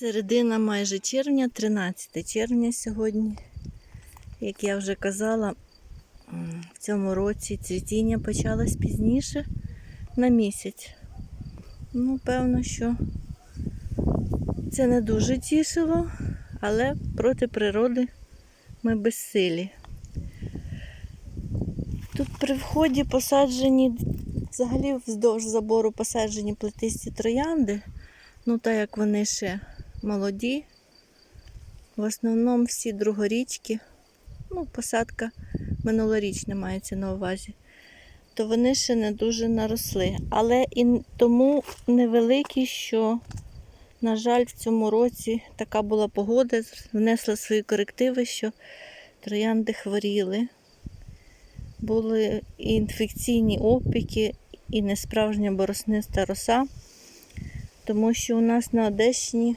Середина майже червня, 13 червня сьогодні. Як я вже казала, в цьому році цвітіння почалось пізніше на місяць. Ну, певно, що це не дуже тішило, але проти природи ми безсилі. Тут при вході посаджені, взагалі вздовж забору посаджені плетисті троянди. Ну, так як вони ще молоді. В основному всі другорічки, ну, посадка минулорічна мається на увазі, то вони ще не дуже наросли. Але і тому невеликі, що, на жаль, в цьому році така була погода, внесла свої корективи, що троянди хворіли. Були і інфекційні опіки, і несправжня боросниста роса тому що у нас на Одещині,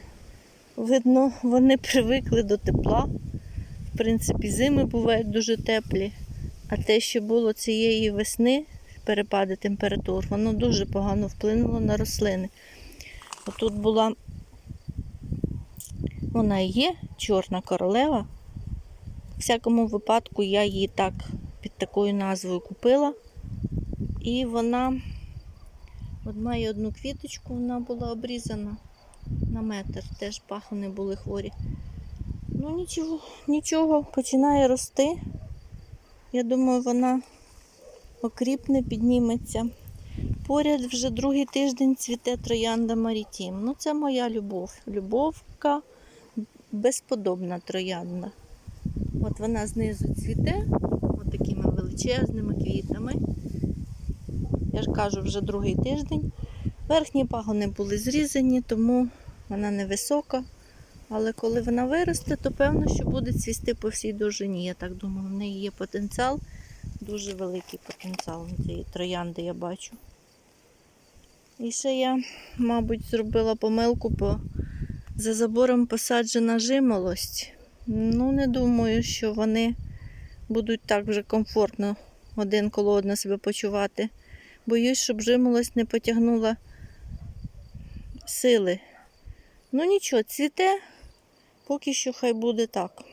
видно, вони привикли до тепла. В принципі, зими бувають дуже теплі. А те, що було цієї весни, перепади температур, воно дуже погано вплинуло на рослини. Отут була, вона і є чорна королева. В всякому випадку я її так під такою назвою купила. І вона От має одну квіточку, вона була обрізана на метр, теж пахони були хворі. Ну нічого, нічого, починає рости. Я думаю, вона окріпне, підніметься. Поряд вже другий тиждень цвіте троянда Марітім. Ну, це моя любов. Любовка безподобна троянда. От вона знизу цвіте, от такими величезними квітами. Я ж кажу, вже другий тиждень. Верхні пагони були зрізані, тому вона невисока. Але коли вона виросте, то певно, що буде цвісти по всій довжині. Я так думаю, в неї є потенціал, дуже великий потенціал цієї троянди, я бачу. І ще я, мабуть, зробила помилку, бо за забором посаджена жимолость. Ну, не думаю, що вони будуть так вже комфортно один коло одного себе почувати. Боюсь, щоб жимолость не потягнула сили. Ну нічого, цвіте, поки що хай буде так.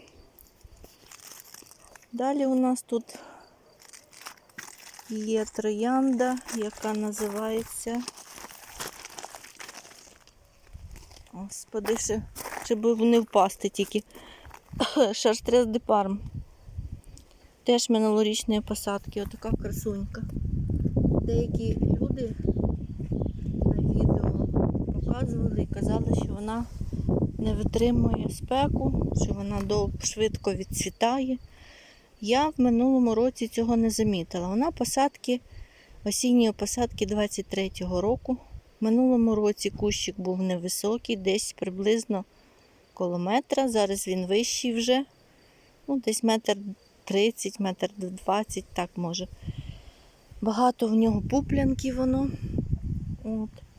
Далі у нас тут є троянда, яка називається. Господи, ще, щоб не впасти тільки. Шарстрес де парм. Теж минулорічної посадки, отака красунька деякі люди показували і казали, що вона не витримує спеку, що вона швидко відцвітає. Я в минулому році цього не замітила. Вона посадки, осінньої посадки 23-го року. В минулому році кущик був невисокий, десь приблизно коло метра. Зараз він вищий вже. Ну, десь метр 30, метр 20, так може. Багато в нього пуплянки воно. От.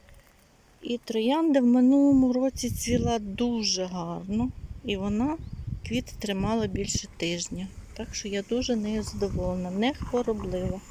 І троянда в минулому році цвіла дуже гарно. І вона квіт тримала більше тижня. Так що я дуже нею задоволена, не хвороблива.